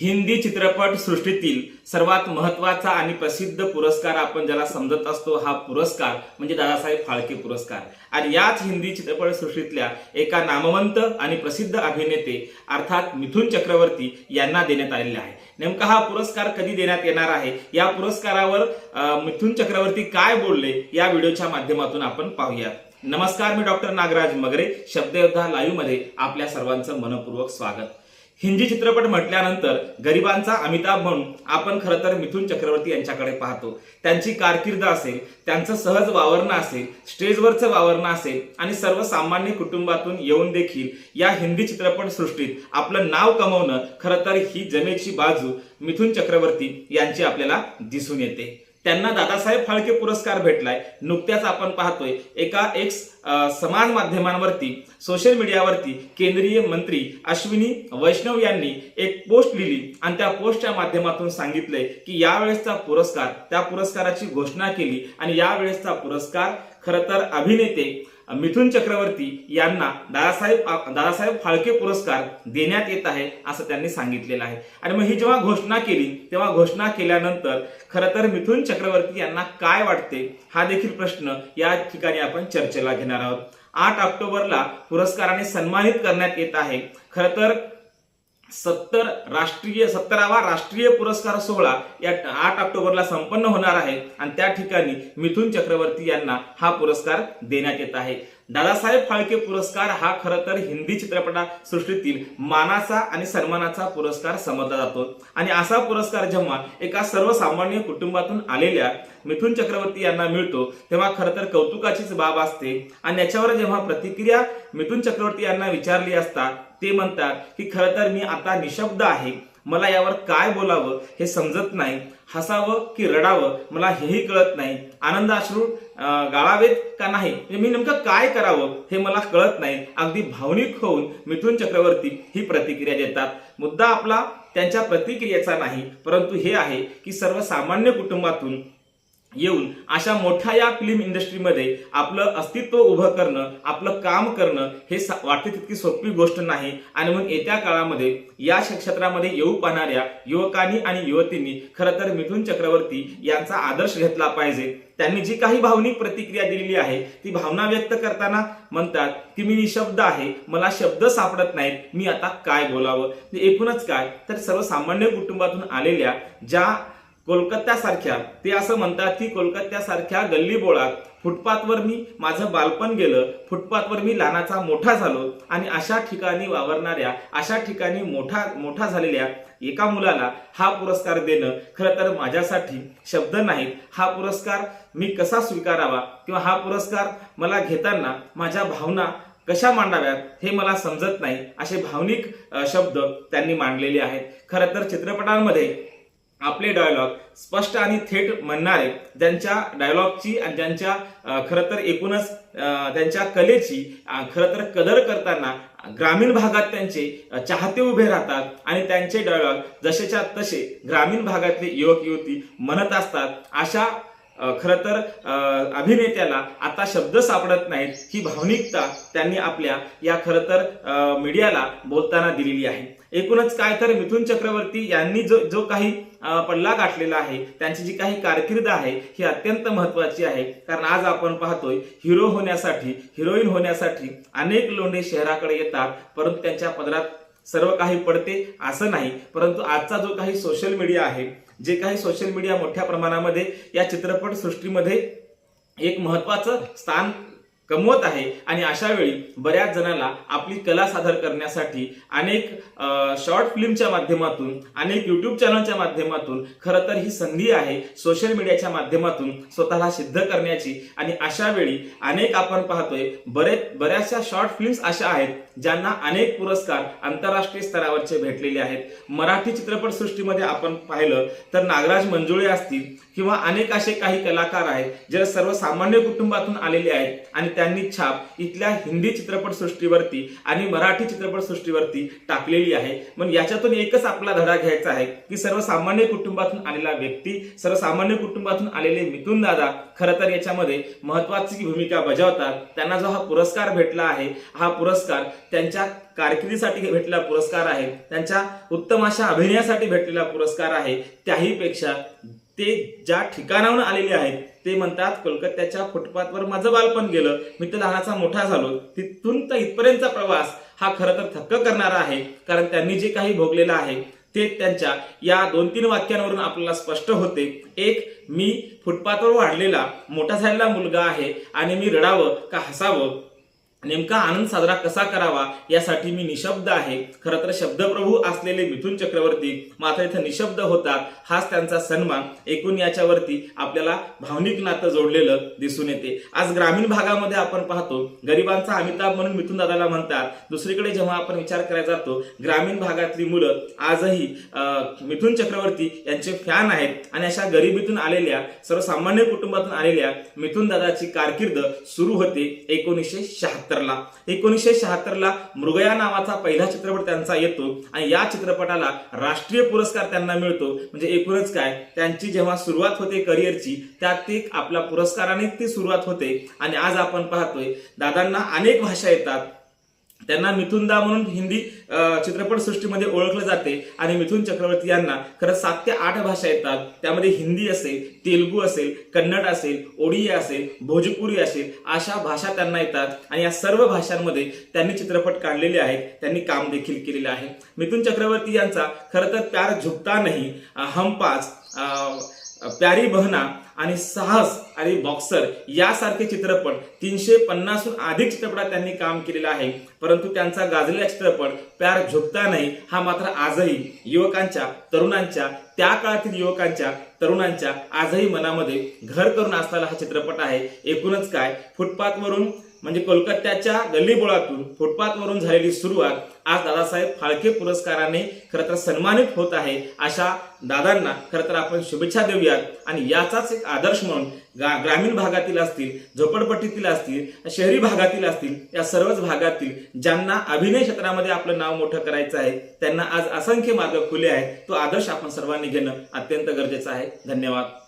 हिंदी चित्रपट सृष्टीतील सर्वात महत्त्वाचा आणि प्रसिद्ध पुरस्कार आपण ज्याला समजत असतो हा पुरस्कार म्हणजे दादासाहेब फाळके पुरस्कार. आणि याच हिंदी चित्रपट सृष्टीतल्या एका नामवंत आणि प्रसिद्ध अभिनेते अर्थात मिथुन चक्रवर्ती यांना देण्यात आलेला आहे. नेमका हा पुरस्कार कधी देण्यात येणार आहे? या पुरस्कारावर मिथुन चक्रवर्ती काय बोलले? या व्हिडिओच्या माध्यमातून आपण पाहूयात. नमस्कार मी डॉक्टर नागराज मगरे शब्दयोद्धा लाईव्हमध्ये आपल्या सर्वांचं मनपूर्वक स्वागत. हिंदी चित्रपट म्हटल्यानंतर गरिबांचा अमिताभ म्हणून आपण खरं तर मिथुन चक्रवर्ती यांच्याकडे पाहतो. त्यांची कारकीर्द असेल त्यांचं सहज वावरणं असेल स्टेजवरचं वावरणं असेल आणि सर्वसामान्य कुटुंबातून येऊन देखील या हिंदी चित्रपट सृष्टीत आपलं नाव कमवणं खरं तर ही जमेची बाजू मिथुन चक्रवर्ती यांची आपल्याला दिसून येते. त्यांना दादासाहेब फाळके पुरस्कार भेटलाय. नुकत्याच आपण पाहतोय एका एक समाज माध्यमांवरती सोशल मीडियावरती केंद्रीय मंत्री अश्विनी वैष्णव यांनी एक पोस्ट लिहिली आणि त्या पोस्टच्या माध्यमातून सांगितलंय की यावेळेसचा पुरस्कार त्या पुरस्काराची घोषणा केली आणि यावेळेसचा पुरस्कार खरं तर अभिनेते मिथुन चक्रवर्ती यांना दादासाहेब दादासाहेब फाळके पुरस्कार देण्यात येत आहे असं त्यांनी सांगितलेलं आहे. आणि मग ही जेव्हा घोषणा केली तेव्हा घोषणा केल्यानंतर खरं तर मिथुन चक्रवर्ती यांना काय वाटते? हा देखील प्रश्न या ठिकाणी आपण चर्चेला घेणार आहोत. आठ ऑक्टोबरला पुरस्काराने सन्मानित करण्यात येत आहे. खरं तर सत्तर राष्ट्रीय सत्तरावा राष्ट्रीय पुरस्कार सोहळा या आठ ऑक्टोबरला संपन्न होणार आहे. आणि त्या ठिकाणी मिथुन चक्रवर्ती यांना हा पुरस्कार देण्यात येत आहे. दादासाहेब फाळके पुरस्कार हा खरं तर हिंदी चित्रपटासृष्टीतील मानाचा आणि सन्मानाचा पुरस्कार समजला जातो. आणि असा पुरस्कार जेव्हा एका सर्वसामान्य कुटुंबातून आलेल्या मिथुन चक्रवर्ती यांना मिळतो तेव्हा खरं तर कौतुकाचीच बाब असते. आणि याच्यावर जेव्हा प्रतिक्रिया मिथुन चक्रवर्ती यांना विचारली असता ते म्हणतात की खरं तर मी आता निशब्द आहे. मला यावर काय बोलावं हे समजत नाही. हसावं की रडावं मला हेही कळत नाही. आनंद अश्रू गाळावेत का नाही? म्हणजे मी नेमकं काय करावं हे मला कळत नाही. अगदी भावनिक होऊन मिथुन चक्रवर्ती ही प्रतिक्रिया देतात. मुद्दा आपला त्यांच्या प्रतिक्रियेचा नाही परंतु हे आहे की सर्वसामान्य कुटुंबातून येऊन अशा मोठ्या या फिल्म इंडस्ट्रीमध्ये आपलं अस्तित्व उभं करणं आपलं काम करणं हे वाटते तितकी सोपी गोष्ट नाही. आणि मग येत्या काळामध्ये या क्षेत्रामध्ये येऊ पाहणाऱ्या युवकांनी आणि युवतींनी खरं तर मिथुन चक्रवर्ती यांचा आदर्श घेतला पाहिजे. त्यांनी जी काही भावनिक प्रतिक्रिया दिलेली आहे ती भावना व्यक्त करताना म्हणतात की मी निशब्द आहे मला शब्द सापडत नाहीत मी आता काय बोलावं? एकूणच काय? तर सर्वसामान्य कुटुंबातून आलेल्या ज्या कोलकात्यासारख्या ते असं म्हणतात की कोलकात्यासारख्या गल्ली बोळात फुटपाथवर मी माझं बालपण गेलं फुटपाथवर मी लहानाचा मोठा झालो आणि अशा ठिकाणी वावरणाऱ्या अशा ठिकाणी मोठा मोठा झालेल्या एका मुलाला हा पुरस्कार देणं खरं तर माझ्यासाठी शब्द नाहीत. हा पुरस्कार मी कसा स्वीकारावा किंवा हा पुरस्कार मला घेताना माझ्या भावना कशा मांडाव्यात हे मला समजत नाही असे भावनिक शब्द त्यांनी मांडलेले आहेत. खरं तर चित्रपटांमध्ये आपले डायलॉग स्पष्ट आणि थेट म्हणणारे ज्यांच्या डायलॉगची आणि ज्यांच्या खरं तर एकूणच त्यांच्या कलेची खरं तर कदर करताना ग्रामीण भागात त्यांचे चाहते उभे राहतात आणि त्यांचे डायलॉग जसेच्या तसे ग्रामीण भागातले युवक युवती म्हणत असतात. अशा खर खरं तर अभिनेत्याला आता शब्द सापडत नाहीत ही भावनिकता त्यांनी आपल्या या खरं तर मीडियाला बोलताना दिलेली आहे. एकूणच काय तर मिथुन चक्रवर्ती यांनी जो जो काही पल्ला गाठलेला आहे. त्यांची जी काही कारकीर्द आहे ही अत्यंत महत्वाची आहे. कारण आज आपण पाहतोय हिरो होण्यासाठी हिरोईन होण्यासाठी अनेक लोंढे शहराकडे येतात. परंतु त्यांच्या पदरात सर्व काही पडते असं नाही. परंतु आजचा जो काही सोशल मीडिया आहे जे काही सोशल मीडिया मोठ्या प्रमाणामध्ये या चित्रपट सृष्टीमध्ये एक महत्वाचं स्थान कमवत आहे. आणि अशा वेळी बऱ्याच जणांना आपली कला सादर करण्यासाठी अनेक शॉर्ट फिल्मच्या माध्यमातून अनेक युट्यूब चॅनलच्या माध्यमातून खरं तर ही संधी आहे सोशल मीडियाच्या माध्यमातून स्वतःला सिद्ध करण्याची. आणि अशा वेळी अनेक आपण पाहतोय बरेच बऱ्याचशा शॉर्ट फिल्म्स अशा आहेत ज्यांना अनेक पुरस्कार आंतरराष्ट्रीय स्तरावरचे भेटलेले आहेत. मराठी चित्रपट सृष्टीमध्ये आपण पाहिलं तर नागराज मंजुळे असतील किंवा अनेक असे काही कलाकार आहेत जे सर्वसामान्य कुटुंबातून आलेले आहेत आणि त्यांनी छाप इथल्या हिंदी चित्रपट सृष्टीवरती आणि मराठी चित्रपट सृष्टीवरती टाकलेली आहे. मग याच्यातून एकच आपला धडा घ्यायचा आहे की सर्वसामान्य कुटुंबातून आलेला व्यक्ती सर्वसामान्य कुटुंबातून आलेले मिथुन दादा खरं तर याच्यामध्ये महत्वाची भूमिका बजावतात. त्यांना जो हा पुरस्कार भेटला आहे हा पुरस्कार त्यांच्या कारकिर्दीसाठी भेटलेला पुरस्कार आहे त्यांच्या उत्तम अशा अभिनयासाठी भेटलेला पुरस्कार आहे त्याही पेक्षा ते ज्या ठिकाणाहून आलेले आहेत ते म्हणतात कोलकात्याच्या फुटपाथवर माझं बालपण गेलं. मी तर लहानाचा मोठा झालो. तिथून तर इथपर्यंतचा प्रवास हा खरं तर थक्क करणारा आहे कारण त्यांनी जे काही भोगलेलं आहे ते त्यांच्या या दोन तीन वाक्यांवरून आपल्याला स्पष्ट होते. एक मी फुटपाथवर वाढलेला मोठा झालेला मुलगा आहे आणि मी रडावं का हसावं? नेमका आनंद साजरा कसा करावा यासाठी मी निशब्द आहे. खरं तर शब्दप्रभू असलेले मिथुन चक्रवर्ती मात्र इथं निशब्द होतात हाच त्यांचा सन्मान. एकूण याच्यावरती आपल्याला भावनिक नातं जोडलेलं दिसून येते. आज ग्रामीण भागामध्ये आपण पाहतो गरिबांचा अमिताभ म्हणून मिथुन दादाला म्हणतात. दुसरीकडे जेव्हा आपण विचार करायला जातो ग्रामीण भागातली मुलं आजही मिथुन चक्रवर्ती यांचे फॅन आहेत. आणि अशा गरिबीतून आलेल्या सर्वसामान्य कुटुंबातून आलेल्या मिथुन दादाची कारकीर्द सुरू होते एकोणीसशे शहात्तरला एकोणीसशे शहात्तरला मृगया नावाचा पहिला चित्रपट त्यांचा येतो आणि या चित्रपटाला राष्ट्रीय पुरस्कार त्यांना मिळतो. म्हणजे एकूणच काय? त्यांची जेव्हा सुरुवात होते करिअरची त्यात ती आपल्या पुरस्काराने ती सुरुवात होते. आणि आज आपण पाहतोय दादांना अनेक भाषा येतात. त्यांना मिथुनदा म्हणून हिंदी चित्रपट चित्रपटसृष्टीमध्ये ओळखलं जाते. आणि मिथुन चक्रवर्ती यांना खरं सात ते आठ भाषा येतात. त्यामध्ये हिंदी असेल तेलुगू असेल कन्नड असेल ओडिया असेल भोजपुरी असेल अशा भाषा त्यांना येतात. आणि या सर्व भाषांमध्ये त्यांनी चित्रपट काढलेले आहेत. त्यांनी काम देखील केलेले आहे. मिथुन चक्रवर्ती यांचा खरं तर प्यार झुकता नाही. अं, हम पाच अं, प्यारी बहना आणि साहस आणि बॉक्सर यासारखे चित्रपट तीनशे पन्नासहून अधिक चित्रपटात त्यांनी काम केलेलं आहे. परंतु त्यांचा गाजलेला चित्रपट प्यार झुकता नाही हा मात्र आजही युवकांच्या तरुणांच्या त्या काळातील युवकांच्या तरुणांच्या आजही मनामध्ये घर करून असलेला हा चित्रपट आहे. एकूणच काय फुटपाथवरून म्हणजे कोलकात्याच्या गल्लीबोळातून फुटपाथवरून झालेली सुरुवात आज दादासाहेब फाळके पुरस्काराने खरं तर सन्मानित होत आहे. अशा दादांना खरं तर आपण शुभेच्छा देऊयात. आणि याचाच एक आदर्श म्हणून गा- ग्रामीण भागातील असतील झोपडपट्टीतील असतील शहरी भागातील असतील या सर्वच भागातील ज्यांना अभिनय क्षेत्रामध्ये आपलं नाव मोठं करायचं आहे त्यांना आज असंख्य मार्ग खुले आहेत. तो आदर्श आपण सर्वांनी घेणं अत्यंत गरजेचं आहे. धन्यवाद.